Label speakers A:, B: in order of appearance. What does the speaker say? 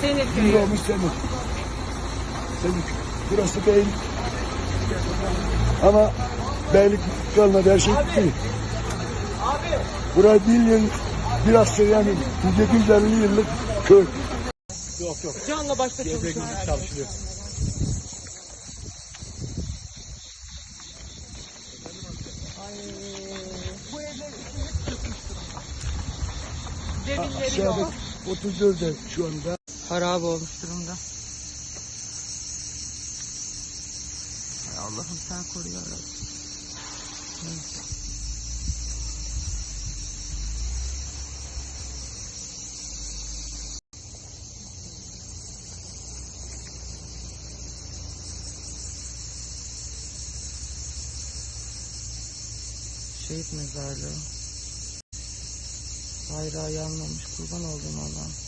A: Senin
B: Gün
A: köyü.
B: doğmuş senin. Senin. Burası beylik. Ama beylik kalmadı her şey bitti. Burası bir yıl, biraz yani 750 yıllık köy.
A: Canla başla çalışıyor.
C: çalışılıyor.
B: Aşağıda
A: yok.
B: 34'e şu anda.
A: Harap olmuş durumda. Allah'ım sen koru ya Rabbi. Neyse. Şehit mezarlığı. Bayrağı yanmamış kurban oldum Allah'ım.